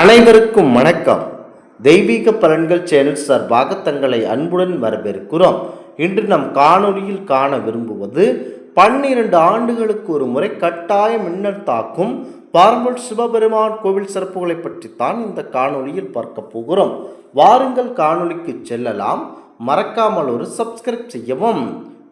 அனைவருக்கும் வணக்கம். தெய்வீக பலன்கள் சேனல் சார்பாக தங்களை அன்புடன் வரவேற்கிறோம். இன்று நம் காணொலியில் காண விரும்புவது பன்னிரண்டு ஆண்டுகளுக்கு ஒரு முறை கட்டாய மின்னல் தாக்கும் பார்மல் சிவபெருமான் கோவில் சிறப்புகளை பற்றித்தான் இந்த காணொலியில் பார்க்க போகிறோம். வாருங்கள் காணொலிக்கு செல்லலாம். மறக்காமல் ஒரு சப்ஸ்கிரைப் செய்யவும்.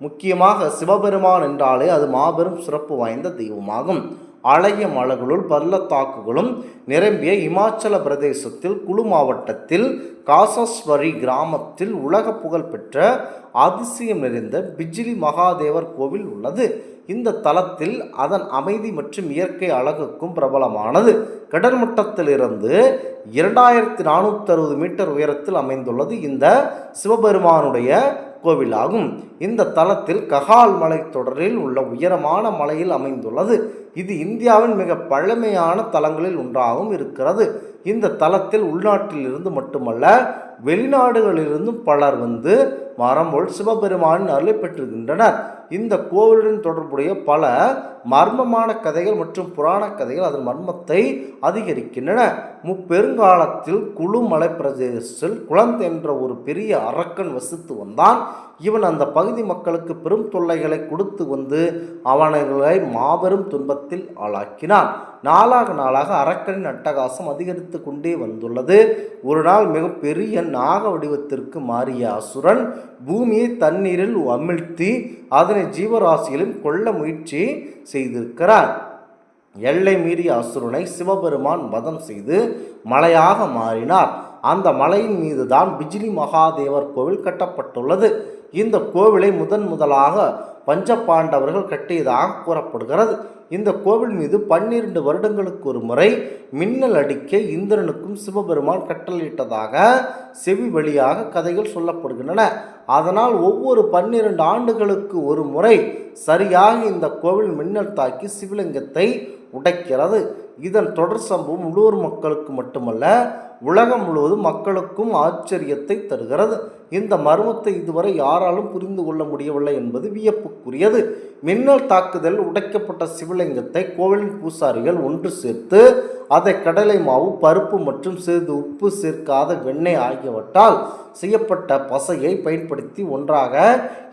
முக்கியமாக சிவபெருமான் என்றாலே அது மாபெரும் சிறப்பு வாய்ந்த தெய்வமாகும். அழகிய மலைகளுள் பள்ளத்தாக்குகளும் நிரம்பிய இமாச்சல பிரதேசத்தில் குழு மாவட்டத்தில் காசஸ்வரி கிராமத்தில் உலக புகழ் பெற்ற அதிசயம் நிறைந்த பிஜிலி மகாதேவர் கோவில் உள்ளது. இந்த தலத்தில் அதன் அமைதி மற்றும் இயற்கை அழகுக்கும் பிரபலமானது. கடற்மட்டத்திலிருந்து இரண்டாயிரத்தி நானூற்றி அறுபது மீட்டர் உயரத்தில் அமைந்துள்ளது. இந்த சிவபெருமானுடைய கோவிலாகும் இந்த தலத்தில் ககால் மலைத்தொடரில் உள்ள உயரமான மலையில் அமைந்துள்ளது. இது இந்தியாவின் மிக பழமையான தலங்களில் ஒன்றாகவும் இருக்கிறது. இந்த தலத்தில் உள்நாட்டிலிருந்து மட்டுமல்ல வெளிநாடுகளிலிருந்தும் பலர் வந்து மரம்போல் சிவபெருமானின் அருளை பெற்றிருக்கின்றனர். இந்த கோவிலுடன் தொடர்புடைய பல மர்மமான கதைகள் மற்றும் புராண கதைகள் அதன் மர்மத்தை அதிகரிக்கின்றன. முப்பெருங்காலத்தில் குழு மலை பிரதேசத்தில் குழந்தை என்ற ஒரு பெரிய அரக்கன் வசித்து வந்தான். இவன் அந்த பகுதி மக்களுக்கு பெரும் தொல்லைகளை கொடுத்து வந்து அவனைகளை மாபெரும் துன்பத்தில் ஆளாக்கினான். நாளாக நாளாக அரக்கனின் அட்டகாசம் அதிகரித்து கொண்டே வந்துள்ளது. ஒரு நாள் மிகப்பெரிய நாக வடிவத்திற்கு மாறிய அசுரன் பூமியை தண்ணீரில் அமிழ்த்தி அதனை ஜீவராசியிலும் கொல்ல முயற்சி செய்திருக்கிறார் எல்லை மீறிய அசுரனை சிவபெருமான் வதம் செய்து மலையாக மாறினார். அந்த மலையின் மீதுதான் பிஜிலி மகாதேவர் கோவில் கட்டப்பட்டுள்ளது. இந்த கோவிலை முதன் முதலாக பஞ்சபாண்டவர்கள் கட்டியதாக கூறப்படுகிறது. இந்த கோவில் மீது பன்னிரண்டு வருடங்களுக்கு ஒரு முறை மின்னல் அடிக்க இந்திரனுக்கும் சிவபெருமான் கட்டளையிட்டதாக செவி வழியாக கதைகள் சொல்லப்படுகின்றன. அதனால் ஒவ்வொரு பன்னிரண்டு ஆண்டுகளுக்கு ஒரு முறை சரியாக இந்த கோவில் மின்னல் தாக்கி சிவலிங்கத்தை உடைக்கிறது. இதன் தொடர் சம்பவம் உள்ளூர் மக்களுக்கு மட்டுமல்ல உலகம் முழுவதும் மக்களுக்கும் ஆச்சரியத்தை தருகிறது. இந்த மர்மத்தை இதுவரை யாராலும் புரிந்து கொள்ள முடியவில்லை என்பது வியப்புக்குரியது. மின்னல் தாக்குதல் உடைக்கப்பட்ட சிவலிங்கத்தை கோவிலின் பூசாரிகள் ஒன்று சேர்த்து அதை கடலை மாவு பருப்பு மற்றும் சிறிது உப்பு சேர்க்காத வெண்ணெய் ஆகியவற்றால் செய்யப்பட்ட பசையை பயன்படுத்தி ஒன்றாக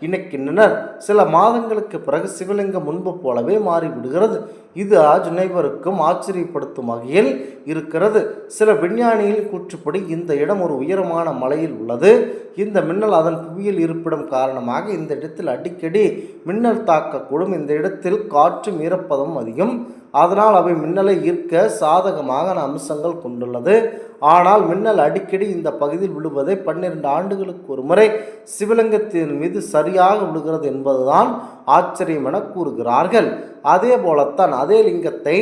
இணைக்கின்றனர். சில மாதங்களுக்கு பிறகு சிவலிங்கம் முன்பு போலவே மாறிவிடுகிறது. இது அனைவருக்கும் ஆச்சரியப்படுத்தும் வகையில் இருக்கிறது. சில விஞ்ஞானிகளின் கூற்றுப்படி இந்த இடம் ஒரு உயரமான மலையில் உள்ளது. இந்த மின்னல் அதன் புவியில் இருப்பிடம் காரணமாக இந்த இடத்தில் அடிக்கடி மின்னல் தாக்கக்கூடும். இந்த இடத்தில் காற்றும் ஈரப்பதம் அதிகம். அதனால் அவை மின்னலை ஈர்க்க சாதகமான அம்சங்கள் கொண்டுள்ளது. ஆனால் மின்னல் அடிக்கடி இந்த பகுதியில் விழுவதை பன்னிரண்டு ஆண்டுகளுக்கு ஒரு முறை சிவலிங்கத்தின் மீது சரியாக விழுகிறது என்பதுதான் ஆச்சரியம் என கூறுகிறார்கள். அதே போலத்தான் அதே லிங்கத்தை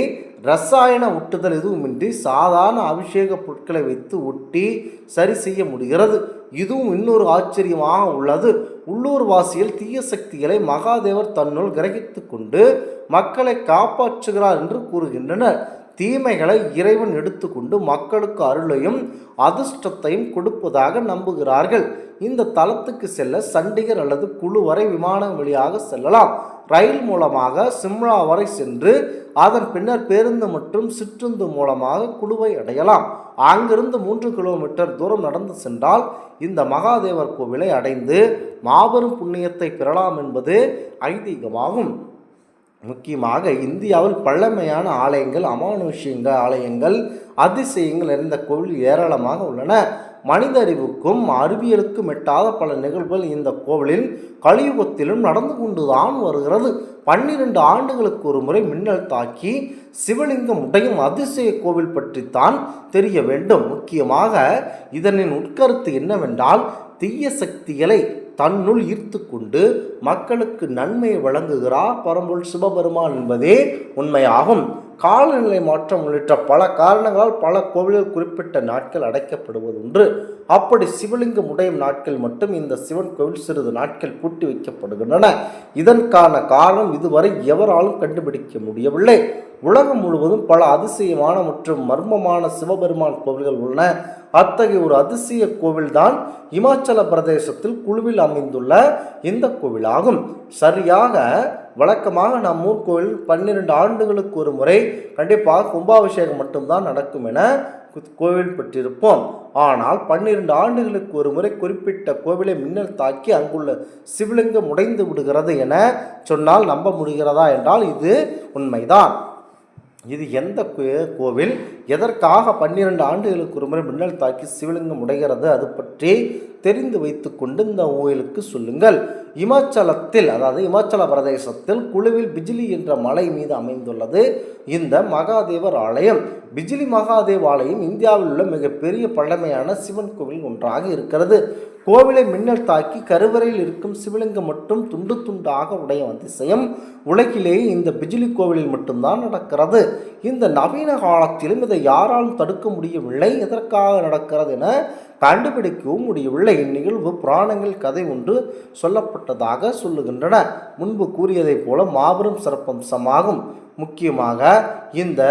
ரசாயன ஒட்டுதல் எதுவுமின்றி சாதாரண அபிஷேக பொருட்களை வைத்து ஒட்டி சரி செய்ய முடிகிறது. இதுவும் இன்னொரு ஆச்சரியமாக உள்ளது. உள்ளூர் வாசியில் தீய சக்திகளை மகாதேவர் தன்னுள் கிரகித்து கொண்டு மக்களை காப்பாற்றுகிறார் என்று கூறுகின்றனர். தீமைகளை இறைவன் எடுத்துக்கொண்டு மக்களுக்கு அருளையும் அதிர்ஷ்டத்தையும் கொடுப்பதாக நம்புகிறார்கள். இந்த தலத்துக்கு செல்ல சண்டிகர் அல்லது குழு வரை விமானம் வழியாக செல்லலாம். ரயில் மூலமாக சிம்லா வரை சென்று அதன் பின்னர் பேருந்து மற்றும் சிற்றுந்து மூலமாக குழுவை அடையலாம். அங்கிருந்து மூன்று கிலோமீட்டர் தூரம் நடந்து சென்றால் இந்த மகாதேவர் கோவிலை அடைந்து மாபெரும் புண்ணியத்தை பெறலாம் என்பது ஐதீகமாகும். முக்கியமாக இந்தியாவில் பழமையான ஆலயங்கள் அமானுஷ்யங்க ஆலயங்கள் அதிசயங்கள் நிறைந்த கோவில் ஏராளமாக உள்ளன. மனித அறிவுக்கும் அறிவியலுக்கும் எட்டாத பல நிகழ்வுகள் இந்த கோவிலில் கலியுகத்திலும் நடந்து கொண்டுதான் வருகிறது. பன்னிரண்டு ஆண்டுகளுக்கு ஒரு முறை மின்னல் தாக்கி சிவலிங்கம் உடையும் அதிசய கோவில் பற்றித்தான் தெரிய வேண்டும். முக்கியமாக இதனின் உட்கருத்து என்னவென்றால் தீய சக்திகளை தன்னுள் ஈர்த்து கொண்டு மக்களுக்கு நன்மையை வழங்குகிறார் பரம்பொருள் சிவபெருமான் என்பதே உண்மையாகும். காலநிலை மாற்றம் உள்ளிட்ட பல காரணங்களால் பல கோவில்கள் குறிப்பிட்ட நாட்கள் அடைக்கப்படுவது ஒன்று அப்படி சிவலிங்கம் உடையும் நாட்கள் மட்டும் இந்த சிவன் கோவில் சிறிது நாட்கள் பூட்டி வைக்கப்படுகின்றன. இதற்கான காரணம் இதுவரை எவராலும் கண்டுபிடிக்க முடியவில்லை. உலகம் முழுவதும் பல அதிசயமான மற்றும் மர்மமான சிவபெருமான் கோவில்கள் உள்ளன. அத்தகைய ஒரு அதிசய கோவில்தான் இமாச்சல பிரதேசத்தில் குழுவில் அமைந்துள்ள இந்த கோவிலாகும். சரியாக வழக்கமாக நம் ஊர் கோயில் பன்னிரண்டு ஆண்டுகளுக்கு ஒரு முறை கண்டிப்பாக கும்பாபிஷேகம் மட்டும்தான் நடக்கும் என கோவில் பெற்றிருப்போம் ஆனால் பன்னிரண்டு ஆண்டுகளுக்கு ஒரு முறை குறிப்பிட்ட கோவிலை மின்னல் தாக்கி அங்குள்ள சிவலிங்கம் உடைந்து விடுகிறது என சொன்னால் நம்ப முடிகிறதா என்றால் இது உண்மைதான். இது எந்த கோவில்? எதற்காக பன்னிரண்டு ஆண்டுகளுக்கு ஒரு முறை மின்னல் தாக்கி சிவலிங்கம் உடைகிறது? அது பற்றி தெரிந்து வைத்துக்கொண்டு இந்த கோயிலுக்கு சொல்லுங்கள். இமாச்சலத்தில் அதாவது இமாச்சல பிரதேசத்தில் குழுவில் பிஜிலி என்ற மலை மீது அமைந்துள்ளது இந்த மகாதேவர் ஆலயம். பிஜிலி மகாதேவ் ஆலயம் இந்தியாவில் உள்ள மிகப்பெரிய பழமையான சிவன் கோவில் ஒன்றாக இருக்கிறது. கோவிலை மின்னல் தாக்கி கருவறையில் இருக்கும் சிவலிங்கம் மட்டும் துண்டு துண்டாக உடைய அதிசயம் உலகிலேயே இந்த பிஜிலி கோவிலில் மட்டும்தான் நடக்கிறது. இந்த நவீன காலத்திலும் இதை யாராலும் தடுக்க முடியவில்லை? எதற்காக நடக்கிறது என கண்டுபிடிக்கவும் முடியவில்லை. இந்நிகழ்வு புராணங்கள் கதை ஒன்று சொல்லப்பட்டதாக சொல்லுகின்றன. முன்பு கூறியதைப் போல மாபெரும் சிறப்பம்சமாகும். முக்கியமாக இந்த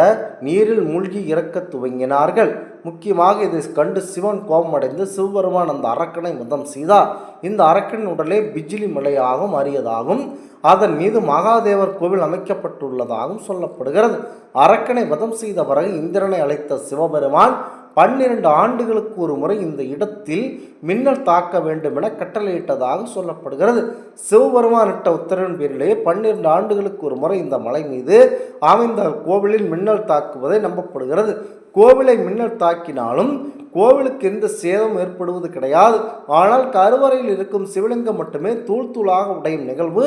நீரில் மூழ்கி இறக்க துவங்கினார்கள். முக்கியமாக இதை கண்டு சிவன் கோபமடைந்து சிவபெருமான் அந்த அரக்கனை மதம் செய்தார். இந்த அரக்கனின் உடலே பிஜிலி மலையாகவும் அரியதாகும். அதன் மீது மகாதேவர் கோவில் அமைக்கப்பட்டுள்ளதாகவும் சொல்லப்படுகிறது. அரக்கனை வதம் செய்த பிறகு இந்திரனை அழைத்த சிவபெருமான் பன்னிரண்டு ஆண்டுகளுக்கு ஒரு முறை இந்த இடத்தில் மின்னல் தாக்க வேண்டும் என கட்டளையிட்டதாக சொல்லப்படுகிறது. சிவபெருமான் இட்ட உத்தரவின் பேரிலேயே பன்னிரண்டு ஆண்டுகளுக்கு ஒரு முறை இந்த மலை மீது அமைந்த கோவிலில் மின்னல் தாக்குவதை நம்பப்படுகிறது. கோவிலை மின்னல் தாக்கினாலும் கோவிலுக்கு எந்த சேதம் ஏற்படுவது கிடையாது. ஆனால் கருவறையில் இருக்கும் சிவலிங்கம் மட்டுமே தூள் தூளாக உடையும் நிகழ்வு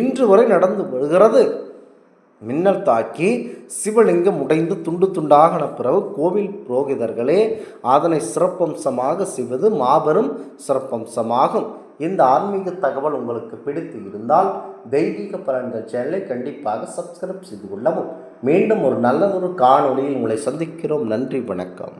இன்று வரை நடந்து வருகிறது. மின்னல் தாக்கி சிவலிங்கம் உடைந்து துண்டு துண்டாகன பிறகு கோவில் புரோகிதர்களே அதனை சிறப்பம்சமாக செய்வது மாபெரும் சிறப்பம்சமாகும். இந்த ஆன்மீக தகவல் உங்களுக்கு பிடித்து இருந்தால் தெய்வீக பலன்கள் சேனலை கண்டிப்பாக சப்ஸ்கிரைப் செய்து கொள்ளவும். மீண்டும் ஒரு நல்ல ஒரு காணொளியில் உங்களை சந்திக்கிறோம். நன்றி வணக்கம்.